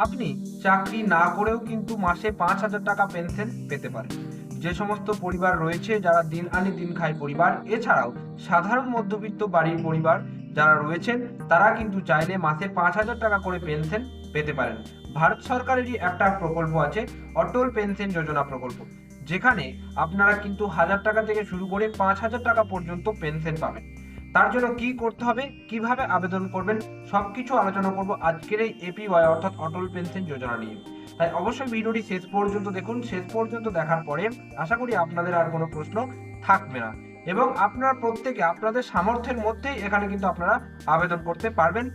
আপনি চাকরি না করেও কিন্তু মাসে পাঁচ হাজার টাকা পেনশন পেতে পারেন। যে সমস্ত পরিবার রয়েছে যারা দিন আনি দিন খায় পরিবার, এছাড়াও সাধারণ মধ্যবিত্ত বাড়ির পরিবার যারা রয়েছেন, তারা কিন্তু চাইলে মাসে পাঁচ হাজার টাকা করে পেনশন পেতে পারেন। ভারত সরকারেরই একটা প্রকল্প আছে, অটল পেনশন যোজনা প্রকল্প। যেখানে আপনারা কিন্তু হাজার টাকা থেকে শুরু করে পাঁচ হাজার টাকা পর্যন্ত পেনশন পাবেন। তার জন্য কি করতে হবে, কীভাবে আবেদন করবেন, সবকিছু আলোচনা করব আজকের এই এপিওয়াই, অর্থাৎ অটল পেনশন যোজনা নিয়ে। তাই অবশ্যই ভিডিওটি শেষ পর্যন্ত দেখুন, শেষ পর্যন্ত দেখার পরে আশা করি আপনাদের আর কোনো প্রশ্ন থাকবে না। এবং আপনারা প্রত্যেকে আপনাদের সামর্থ্যের মধ্যেই এখানে কিন্তু আপনারা আবেদন করতে পারবেন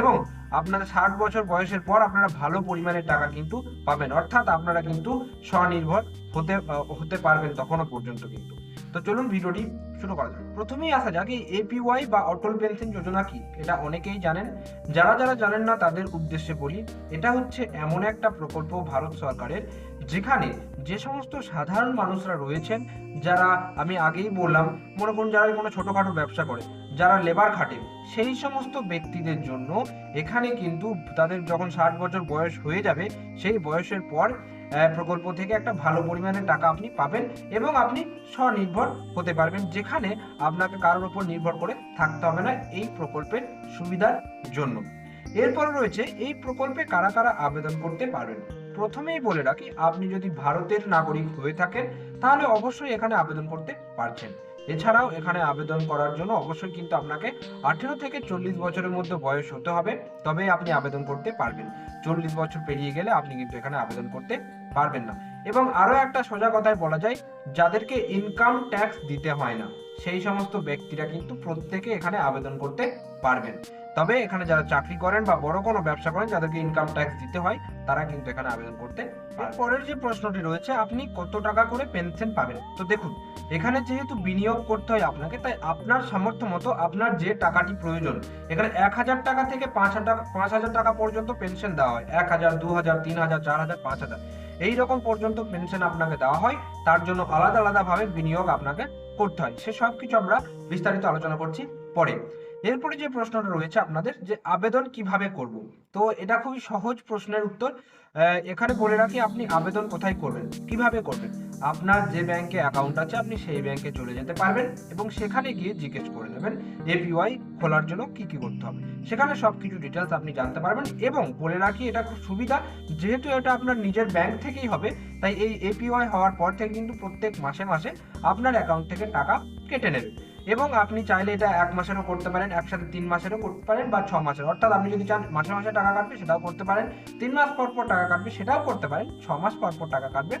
এবং আপনাদের ষাট বছর বয়সের পর আপনারা ভালো পরিমাণের টাকা কিন্তু পাবেন। অর্থাৎ আপনারা কিন্তু স্বনির্ভর হতে হতে পারবেন তখনও পর্যন্ত কিন্তু। তো চলুন ভিডিওটি শুরু করা যাক প্রথমেই আসা যাক এই এপিওয়াই বা অটল পেনশন যোজনা কি? এটা অনেকেই জানেন। যারা যারা জানেন না, তাদের উদ্দেশ্যে বলি, এটা হচ্ছে এমন একটা প্রকল্প ভারত সরকারের, যেখানে যে সমস্ত সাধারণ মানুষরা রয়েছেন, যারা আমি আগেই বললাম, মনে করুন যারা কোনো ছোটখাটো ব্যবসা করে, যারা লেবার খাটে, সেই সমস্ত ব্যক্তিদের জন্য এখানে কিন্তু তাদের যখন ষাট বছর বয়স হয়ে যাবে, সেই বয়সের পর প্রকল্প থেকে একটা ভালো পরিমাণে টাকা আপনি পাবেন এবং আপনি স্বনির্ভর হতে পারবেন, যেখানে আপনাকে কারোর উপর নির্ভর করে থাকতে হবে না এই প্রকল্পের সুবিধার জন্য। এরপর রয়েছে, এই প্রকল্পে কারা কারা আবেদন করতে পারবেন? প্রথমেই বলে রাখি, আপনি যদি ভারতের নাগরিক হয়ে থাকেন, তাহলে অবশ্যই এখানে আবেদন করতে পারছেন। এছাড়াও এখানে আবেদন করার জন্য অবশ্যই কিন্তু আপনাকে আঠেরো থেকে চল্লিশ বছরের মধ্যে বয়স হতে হবে তবেই আপনি আবেদন করতে পারবেন। চল্লিশ বছর পেরিয়ে গেলে আপনি কিন্তু এখানে আবেদন করতে পারবেন না। এবং আরও একটা সোজা কথায় বলা যায়, যাদেরকে ইনকাম ট্যাক্স দিতে হয় না, সেই সমস্ত ব্যক্তিরা কিন্তু প্রত্যেকে এখানে আবেদন করতে পারবেন। তবে এখানে যারা চাকরি করেন বা বড় কোনো ব্যবসা করেন, যাদেরকে ইনকাম ট্যাক্স দিতে হয়, তারা কিন্তু এখানে আবেদন করতে পরের যে প্রশ্নটি রয়েছে, আপনি কত টাকা করে পেনশন পাবেন? তো দেখুন, এখানে যেহেতু বিনিয়োগ করতে হয় আপনাকে, তাই আপনার সামর্থ্য মতো আপনার যে টাকাটি প্রয়োজন, এখানে এক হাজার টাকা থেকে পাঁচ হাজার পাঁচ হাজার টাকা পর্যন্ত পেনশন দেওয়া হয়। এক হাজার, দু হাজার, তিন হাজার, চার হাজার, পাঁচ হাজার। এই রকম পর্যন্ত পেনশন আপনাকে দেওয়া হয়। তার জন্য আলাদা আলাদাভাবে বিনিয়োগ আপনাকে করতে হয়। সে সব কিছু আমরা বিস্তারিত আলোচনা করছি পরে। এরপরে যে প্রশ্নটা রয়েছে আপনাদের, যে আবেদন কীভাবে করব? তো এটা খুবই সহজ প্রশ্নের উত্তর। এখানে বলে রাখি, আপনি আবেদন কোথায় করবেন, কীভাবে করবেন? আপনার যে ব্যাংকে অ্যাকাউন্ট আছে, আপনি সেই ব্যাংকে চলে যেতে পারবেন এবং সেখানে গিয়ে জিজ্ঞেস করে নেবেন এপিওয়াই খোলার জন্য কি কি করতে হবে। সেখানে সব কিছু ডিটেলস আপনি জানতে পারবেন এবং বলে রাখি, এটা খুব সুবিধা, যেহেতু এটা আপনার নিজের ব্যাংক থেকেই হবে, তাই এই এপিওয়াই হওয়ার পর থেকে কিন্তু প্রত্যেক মাসে মাসে আপনার অ্যাকাউন্ট থেকে টাকা কেটে নেবে। এবং আপনি চাইলে এটা এক মাসেরও করতে পারেন, একসাথে তিন মাসেরও করতে পারেন বা ছ মাসের। অর্থাৎ আপনি যদি চান মাসে মাসে টাকা কাটবে, সেটাও করতে পারেন। তিন মাস পর পর টাকা কাটবে, সেটাও করতে পারেন। ছ মাস পর পর টাকা কাটবে,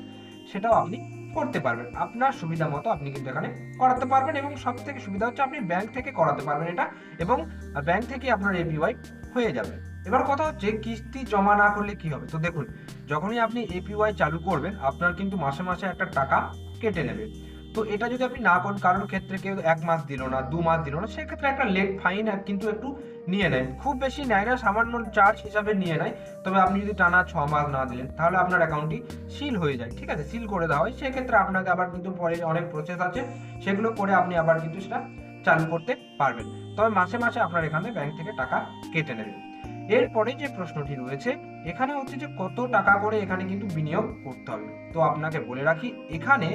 সেটাও আপনি করতে পারবেন। আপনার সুবিধা মতো আপনি কিন্তু এখানে করাতে পারবেন এবং সব থেকে সুবিধা হচ্ছে আপনি ব্যাংক থেকে করাতে পারবেন এটা এবং ব্যাংক থেকে আপনার এপিওয়াই হয়ে যাবে। এবার কথা হচ্ছে কিস্তি জমা না করলে কি হবে? তো দেখুন, যখনই আপনি এপিওয়াই চালু করবেন, আপনার কিন্তু মাসে মাসে একটা টাকা কেটে নেবে। তো এটা যদি আপনি না করেন, কারোর ক্ষেত্রে কেউ এক মাস দিল না, দু মাস দিল না, সেক্ষেত্রে একটা লেট ফাইন কিন্তু একটু নিয়ে নেয় খুব বেশি নেয় না, সামান্য চার্জ হিসাবে নিয়ে নেয়। তবে আপনি যদি টানা ছ মাস না দিলেন, তাহলে আপনার অ্যাকাউন্টটি সিল হয়ে যায়, ঠিক আছে? সিল করে দেওয়া হয়। সেক্ষেত্রে আপনাকে আবার কিন্তু পরে অনেক প্রসেস আছে, সেগুলো করে আপনি আবার কিন্তু সেটা চালু করতে পারবেন। তবে মাসে মাসে আপনার এখানে ব্যাংক থেকে টাকা কেটে নেবে। এরপরে যে প্রশ্নটি রয়েছে, এখানে হচ্ছে যে কত টাকা করে এখানে কিন্তু বিনিয়োগ করতে হবে। তো আপনাকে বলে রাখি, এখানে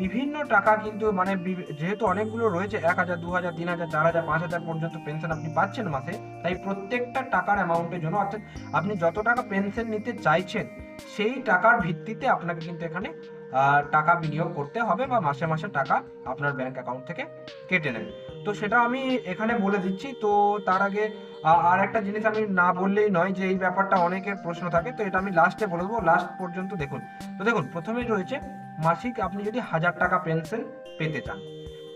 বিভিন্ন টাকা কিন্তু মানে যেহেতু অনেকগুলো রয়েছে, এক হাজার, দু হাজার, তিন হাজার, চার হাজার, পাঁচ হাজার পর্যন্ত পেনশন আপনি পাচ্ছেন মাসে, তাই প্রত্যেকটা টাকার অ্যামাউন্টের জন্য, অর্থাৎ আপনি যত টাকা পেনশন নিতে চাইছেন, সেই টাকার ভিত্তিতে আপনাকে কিন্তু এখানে টাকা বিনিয়োগ করতে হবে বা মাসে মাসে টাকা আপনার ব্যাংক অ্যাকাউন্ট থেকে কেটে নেবে। তো সেটা আমি এখানে বলে দিচ্ছি। তো তার আগে আর একটা জিনিস আমি না বললেই নয় যে এই ব্যাপারটা অনেকের প্রশ্ন থাকে। তো এটা আমি লাস্টে বলে দেবো। লাস্ট পর্যন্ত দেখুন। তো দেখুন, প্রথমেই রয়েছে, মাসিক আপনি যদি হাজার টাকা পেনশন পেতে চান,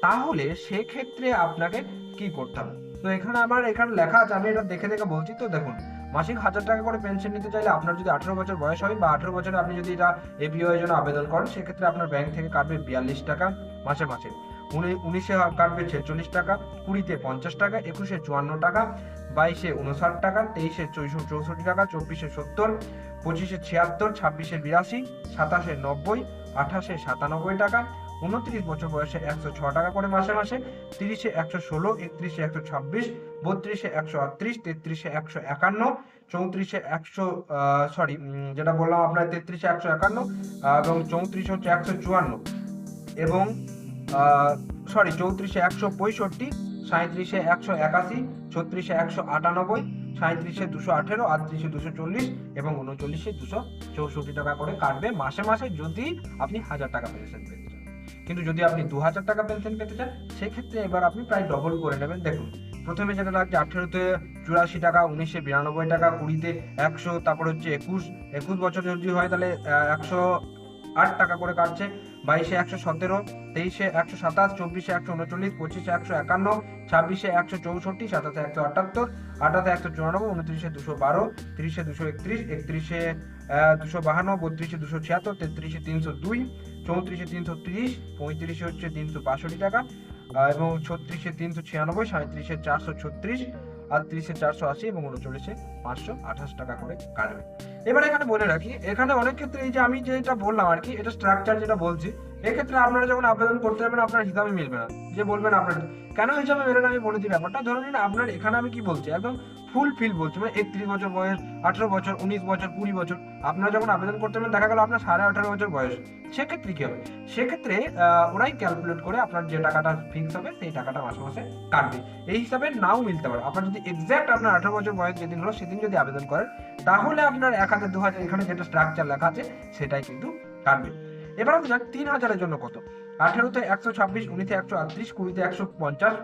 তাহলে সেক্ষেত্রে আপনাকে কি করতে হবে? তো এখানে আমার, এখানে লেখা আছে, আমি এটা দেখে দেখে বলছি। তো দেখুন মাসিক হাজার টাকা করে পেনশন নিতে চাইলে আপনার যদি আঠেরো বছর বয়স হয় বা আঠেরো বছরে আপনি যদি এটা এপিও এর জন্য আবেদন করেন, সেক্ষেত্রে আপনার ব্যাংক থেকে কাটবে বিয়াল্লিশ টাকা মাসে মাসে উনি- উনিশে কাটবে ছেচল্লিশ টাকা, কুড়িতে পঞ্চাশ টাকা, একুশে চুয়ান্ন টাকা, বাইশে উনষাট টাকা, তেইশে চৌষট্টি চৌষট্টি টাকা, চব্বিশে সত্তর, পঁচিশে ছিয়াত্তর, ছাব্বিশে বিরাশি, সাতাশে নব্বই, আঠাশে সাতানব্বই টাকা উনত্রিশ বছর বয়সে একশো ছ টাকা করে মাসে মাসে, তিরিশে একশো ষোলো, একত্রিশে একশো ছাব্বিশ, বত্রিশে একশো আটত্রিশ, তেত্রিশে একশো একান্ন, চৌত্রিশে একশো সরি যেটা বললাম আপনার তেত্রিশে একশো একান্ন এবং চৌত্রিশ হচ্ছে একশো চুয়ান্ন, এবং সরি চৌত্রিশে একশো পঁয়ষট্টি সাঁত্রিশে একশো একাশি, ছত্রিশে একশো আটানব্বই সাঁত্রিশে দুশো আঠেরো, আটত্রিশে দুশো চল্লিশ, এবং উনচল্লিশে দুশো চৌষট্টি টাকা করে কাটবে মাসে মাসে যদি আপনি হাজার টাকা পেনশন পেতে চান কিন্তু যদি আপনি দু হাজার টাকা পেনশন পেতে চান, সেক্ষেত্রে এবার আপনি প্রায় ডবল করে নেবেন। দেখুন, প্রথমে যেটা লাগছে, আঠেরোতে চুরাশি টাকা, উনিশে বিরানব্বই টাকা, কুড়িতে একশো, তারপর হচ্ছে একুশ। একুশ বছর যদি হয়, তাহলে একশো আট টাকা করে কাটছে। বাইশে একশো সতেরো, তেইশে একশো সাতাশ, চব্বিশে একশো উনচল্লিশ, পঁচিশে একশো একান্ন, ছাব্বিশে একশো চৌষট্টি, সাতাশে একশো আটাত্তর আটাশে একশো চুরানব্বই, উনত্রিশে দুশো বারো, তিরিশে দুশো একত্রিশ, একত্রিশে দুশো বাহান্ন, বত্রিশে দুশো ছিয়াত্তর, তেত্রিশে তিনশো দুই চৌত্রিশে তিনশো তিরিশ, পঁয়ত্রিশে হচ্ছে তিনশো বাষট্টি টাকা এবং ছত্রিশে তিনশো ছিয়ানব্বই, সাঁত্রিশে চারশো ছত্রিশ, আটত্রিশে চারশো আশি এবং উনচল্লিশে পাঁচশো আঠাশ টাকা করে কাটবে। এবার এখানে বলে রাখি, এখানে অনেক ক্ষেত্রে এই যে আমি যেটা বললাম আর কি, এটা স্ট্রাকচার যেটা বলছি, এক্ষেত্রে আপনারা যখন আবেদন করতে যাবেন, আপনার হিসাবে মিলবে না, যে বলবেন আপনার কেন হিসাবে মেলে আমি বলে দিই ব্যাপারটা। ধরে নিন, আপনার এখানে আমি কি বলছি, একদম ফুল ফিল বলছি মানে একত্রিশ বছর বয়স, আঠারো বছর, উনিশ বছর, কুড়ি বছর, আপনারা যখন আবেদন করতে যাবেন, দেখা গেল আপনার সাড়ে আঠারো বছর বয়স, সেক্ষেত্রে কি হবে? সেক্ষেত্রে ওরাই ক্যালকুলেট করে আপনার যে টাকাটা ফিক্স হবে, সেই টাকাটা মাসে মাসে কাটবে। এই হিসাবে নাও মিলতে পারে। আপনার যদি এক্সাক্ট আপনার আঠারো বছর বয়স যেদিন হলো, সেদিন যদি আবেদন করেন তাহলে আপনার এক হাজার, দু হাজার এখানে যেটা স্ট্রাকচার লেখা আছে, সেটাই কিন্তু কাটবে। এবার আমরা যাক তিন হাজারের জন্য কত? আঠেরোতে একশো ছাব্বিশ, উনিশে একশো আটত্রিশ, কুড়িতে একশো পঞ্চাশ,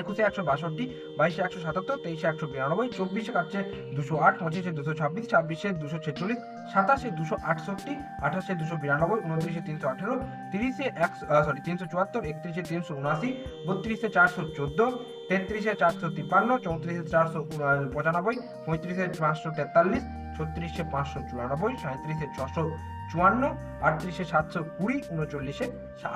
একুশে একশো বাষট্টি, বাইশে একশো সাতাত্তর, তেইশে একশো বিরানব্বই, চব্বিশে কাটছে দুশো আট, পঁচিশে দুশো ছাব্বিশ, ছাব্বিশে দুশো ছেচল্লিশ, সাতাশে দুশো আটষট্টি, আঠাশে দুশো বিরানব্বই, উনত্রিশে তিনশো আঠেরো, তিরিশে একশো সরি তিনশো চুয়াত্তর, একত্রিশে তিনশো উনআশি, বত্রিশে চারশো চোদ্দ তেত্রিশে চারশো তিপ্পান্ন, চৌত্রিশে চারশো পঁচানব্বই, পঁয়ত্রিশে পাঁচশো তেতাল্লিশ, ছত্রিশে পাঁচশো চুরানব্বই সাঁত্রিশে ছশো চুয়ান্ন, আটত্রিশে সাতশো কুড়ি, উনচল্লিশে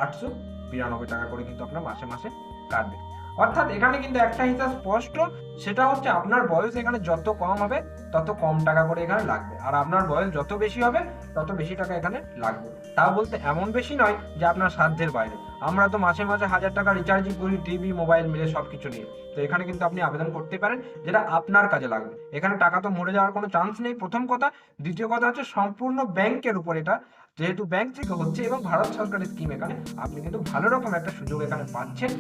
আটশো বিরানব্বই টাকা করে কিন্তু আপনার মাসে মাসে কাটবে। অর্থাৎ এখানে কিন্তু একটা হিসাব স্পষ্ট, সেটা হচ্ছে আপনার বয়স এখানে যত কম হবে, তত কম টাকা করে এখানে লাগবে। আর আপনার বয়স যত বেশি হবে তত বেশি টাকা এখানে লাগবে। তা বলতে এমন বেশি নয় যে আপনার সাধ্যের বাইরে। আমরা তো মাসে মাসে হাজার টাকা রিচার্জই করি টিভি মোবাইল মিলে সবকিছু নিয়ে। তো এখানে কিন্তু আপনি আবেদন করতে পারেন, যেটা আপনার কাজে লাগবে। এখানে টাকা তো মরে যাওয়ার কোনো চান্স নেই। প্রথম কথা। দ্বিতীয় কথা হচ্ছে সম্পূর্ণ ব্যাংকের উপর এটা, যেহেতু ব্যাংক থেকে হচ্ছে এবং ভারত সরকারের স্কিম এখানে, আপনি কিন্তু ভালো রকম একটা সুযোগ এখানে পাচ্ছেন।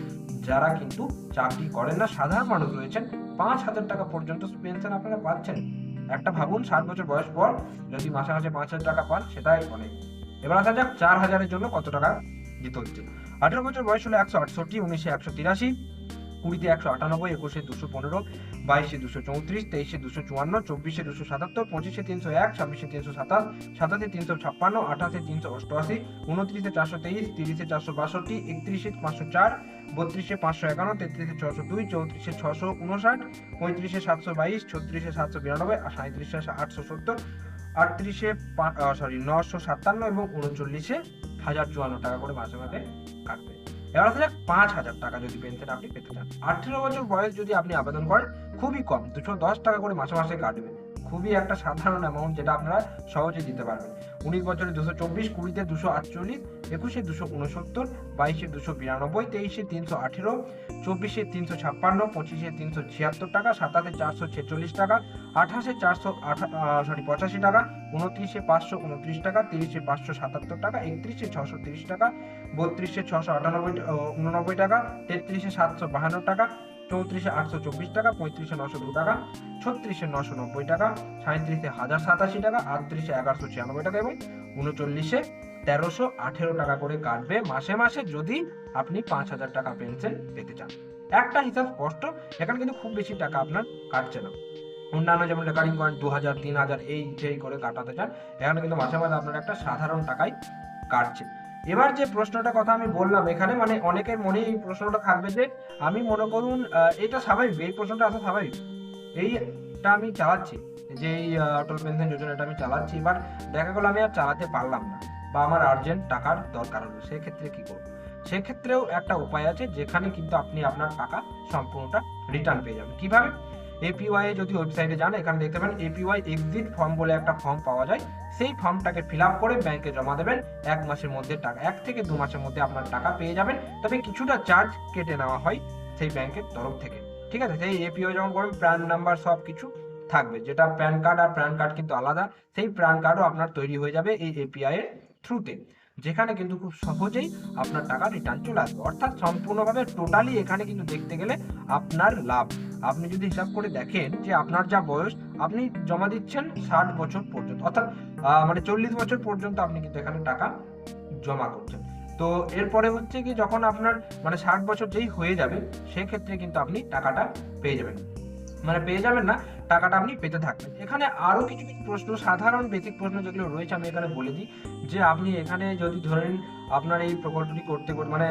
যারা কিন্তু চাকরি করেন না, সাধারণ মানুষ রয়েছেন, পাঁচ হাজার টাকা পর্যন্ত পেনশন আপনারা পাচ্ছেন। একটা ভাবুন, সাত বছর বয়স পর যদি মাসে মাসে পাঁচ হাজার টাকা পান, সেটাই অনেক। এবার আসা যাক, চার হাজারের জন্য কত টাকা দিতে হচ্ছে। আঠেরো বছর বয়স হলো একশো আটষট্টি, উনিশে একশো তিরাশি। কুড়িতে একশো আটানব্বই, একুশে দুশো পনেরো, বাইশে দুশো চৌত্রিশ, তেইশে দুশো চুয়ান্ন, চব্বিশে দুশো সাতাত্তর, পঁচিশে তিনশো এক, ছাব্বিশে তিনশো সাতাশ, সাতাশে তিনশো ছাপ্পান্ন, আঠাশে তিনশো অষ্টআশি, উনত্রিশে চারশো তেইশ, তিরিশে চারশো বাষট্টি, একত্রিশে পাঁচশো চার, বত্রিশে পাঁচশো একান্ন, তেত্রিশে ছশো দুই, চৌত্রিশে ছশো উনষাট, পঁয়ত্রিশে সাতশো বাইশ, ছত্রিশে সাতশো বিরানব্বই, আর সাঁত্রিশে আটশো সত্তর, আটত্রিশে সরি নশো সাতান্ন এবং উনচল্লিশে হাজার চুয়ান্ন টাকা করে মাসে মাসে কাটবে। এবার আসলে পাঁচ হাজার টাকা যদি পেনশন আপনি পেতে চান। আঠেরো বছর বয়স যদি আপনি আবেদন করেন, খুবই কম, দুশো দশ টাকা করে মাসে মাসে কাটবে। খুবই একটা সাধারণ অ্যামাউন্ট যেটা আপনারা সহজে দিতে পারবেন। উনিশ বছরে দুশো চব্বিশ, কুড়িতে দুশো আটচল্লিশ, একুশে দুশো উনসত্তর বাইশে দুশো বিরানব্বই, তেইশে তিনশো আঠেরো, চব্বিশে তিনশো ছাপ্পান্ন, পঁচিশে তিনশো ছিয়াত্তর টাকা, সাতাশে চারশো ছেচল্লিশ টাকা, আঠাশে চারশো আঠা সরি পঁচাশি টাকা, উনত্রিশে পাঁচশো উনত্রিশ টাকা, তিরিশে পাঁচশো সাতাত্তর টাকা, একত্রিশে ছশো তিরিশ টাকা, বত্রিশে ছশো আটানব্বই উননব্বই টাকা, তেত্রিশে সাতশো বাহান্ন টাকা চৌত্রিশে আটশো চব্বিশ টাকা, পঁয়ত্রিশে নশো দু টাকা, ছত্রিশে নশো নব্বই টাকা সাঁত্রিশে হাজার সাতাশি টাকা, আটত্রিশে এগারোশো ছিয়ানব্বই টাকা এবং উনচল্লিশে তেরোশো আঠেরো টাকা করে কাটবে মাসে মাসে যদি আপনি পাঁচ হাজার টাকা পেনশন পেতে চান। একটা হিসাব স্পষ্ট, এখানে কিন্তু খুব বেশি টাকা আপনার কাটছে না। অন্যান্য যেমন রেকারিং পয়েন্ট দু হাজার, তিন হাজার, এই যেই করে কাটাতে চান, এখানে কিন্তু মাসে মাসে আপনার একটা সাধারণ টাকাই কাটছে। এবার যে প্রশ্নটা কথা আমি বললাম, এখানে মানে অনেকের মনে এই প্রশ্নটা থাকবে যে আমি মনে করুন এটা স্বাভাবিক, এই প্রশ্নটা আসা স্বাভাবিক। এইটা আমি চালাচ্ছি, যে এই অটল পেনশন যোজনাটা আমি চালাচ্ছি এবার দেখা গেলো আমি আর চালাতে পারলাম না, বা আমার আর্জেন্ট টাকার দরকার হলো, সেক্ষেত্রে কি করব? সেক্ষেত্রেও একটা উপায় আছে, যেখানে কিন্তু আপনি আপনার টাকা সম্পূর্ণটা রিটার্ন পেয়ে যাবেন। কীভাবে? এপিওয়াই যদি ওয়েবসাইটে যান, এখানে দেখতে পাবেন এপিওয়াই এক্সিট ফর্ম বলে একটা ফর্ম পাওয়া যায়। সেই ফর্মটাকে ফিল আপ করে ব্যাংকে জমা দেবেন। এক মাসের মধ্যে টাকা, এক থেকে দু মাসের মধ্যে আপনার টাকা পেয়ে যাবেন। তবে কিছুটা চার্জ কেটে নেওয়া হয় সেই ব্যাংকের তরফ থেকে। ঠিক আছে? সেই এপিওয়াই যখন করবেন প্যান নাম্বার সব কিছু থাকবে। যেটা প্যান কার্ড আর প্যান কার্ড কিন্তু আলাদা। সেই প্যান কার্ডও আপনার তৈরি হয়ে যাবে এই এপিআই এর থ্রুতে যেখানে কিন্তু খুব সহজেই আপনার টাকা রিটার্ন চলে আসবে। অর্থাৎ সম্পূর্ণভাবে টোটালি এখানে কিন্তু দেখতে গেলে আপনার লাভ। আপনি যদি হিসাব করে দেখেন যে আপনার যা বয়স, আপনি জমা দিচ্ছেন ষাট বছর পর্যন্ত। অর্থাৎ মানে চল্লিশ বছর পর্যন্ত আপনি কিন্তু এখানে টাকা জমা করছেন। তো এরপরে হচ্ছে কি, যখন আপনার মানে ষাট বছর যেই হয়ে যাবে, সেক্ষেত্রে কিন্তু আপনি টাকাটা পেয়ে যাবেন। মানে পেয়ে যাবেন না, টাকাটা আপনি পেতে থাকবেন। এখানে আরও কিছু কিছু প্রশ্ন, সাধারণ বেসিক প্রশ্ন যেগুলো রয়েছে আমি এখানে বলে দিই। যে আপনি এখানে যদি ধরেন আপনার এই প্রকল্পটি করতে মানে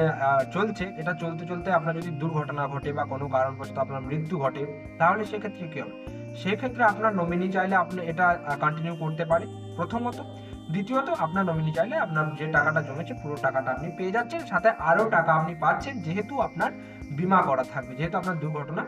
চলছে, এটা চলতে চলতে আপনার যদি দুর্ঘটনা ঘটে বা কোনো কারণবশত আপনার মৃত্যু ঘটে, তাহলে সেক্ষেত্রে কি হবে? সেক্ষেত্রে আপনার নমিনি চাইলে আপনি এটা কন্টিনিউ করতে পারে, প্রথমত। দ্বিতীয়ত, আপনার নমিনি চাইলে আপনার যে টাকাটা জমেছে, পুরো টাকাটা আপনি পেয়ে যাচ্ছেন। সাথে আরও টাকা আপনি পাচ্ছেন, যেহেতু আপনার বীমা করা থাকবে, যেহেতু আপনার দুর্ঘটনা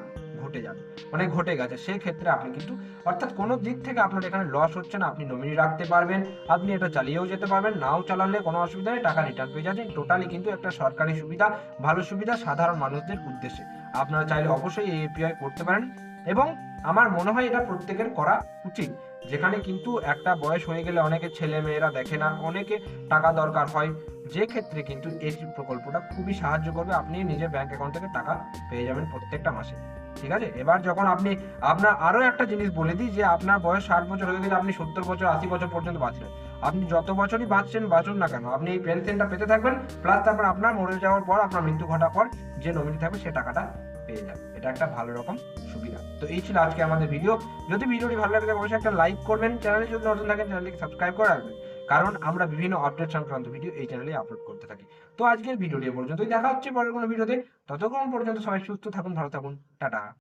ঘটে যাবে মানে ঘটে গেছে। সেই ক্ষেত্রে আপনি কিন্তু, অর্থাৎ কোনো দিক থেকে আপনার এখানে লস হচ্ছে না, আপনি নমিনি রাখতে পারবেন, আপনি এটা চালিয়েও যেতে পারবেন, নাও চালালে কোনো অসুবিধা নেই, টাকা রিটার্ন পেয়ে যাচ্ছেন। টোটালি কিন্তু একটা সরকারি সুবিধা, ভালো সুবিধা, সাধারণ মানুষদের উদ্দেশ্যে। আপনারা চাইলে অবশ্যই এই এপিআই করতে পারেন এবং আমার মনে হয় এটা প্রত্যেকের করা উচিত। যেখানে কিন্তু একটা বয়স হয়ে গেলে অনেকে ছেলে মেয়েরা দেখে না, অনেকে টাকা দরকার হয়। যে ক্ষেত্রে কিন্তু এই প্রকল্পটা খুবই সাহায্য করবে, আপনি নিজের ব্যাংক অ্যাকাউন্ট থেকে টাকা পেয়ে যাবেন প্রত্যেকটা মাসে। ঠিক আছে? এবার যখন আপনি, আপনার আরও একটা জিনিস বলে দিই যে আপনার বয়স ষাট বছর হয়ে গেলে আপনি সত্তর বছর, আশি বছর পর্যন্ত বাঁচলেন। আপনি যত বছরই বাঁচছেন, বাঁচুন না কেন। আপনি এই পেনশনটা পেতে থাকবেন প্লাস তারপর আপনার মরে যাওয়ার পর, আপনার মৃত্যু ঘটার পর যে নমিনি থাকবে, সে টাকাটা পেয়ে যাবে। এটা একটা ভালো রকম সুবিধা। তো এই ছিল আজকে আমাদের ভিডিও যদি ভিডিওটি ভালো লাগে অবশ্যই একটা লাইক করবেন। চ্যানেলে যদি নতুন থাকেন, চ্যানেলটিকে সাবস্ক্রাইব করে রাখবেন। কারণ আমরা বিভিন্ন আপডেট সংক্রান্ত ভিডিও এই চ্যানেলে আপলোড করতে থাকি। তো আজকের ভিডিওটি পর্যন্তই। দেখা হচ্ছে পরের কোনো ভিডিওতে ততক্ষণ পর্যন্ত সবাই সুস্থ থাকুন, ভালো থাকুন। টাটা।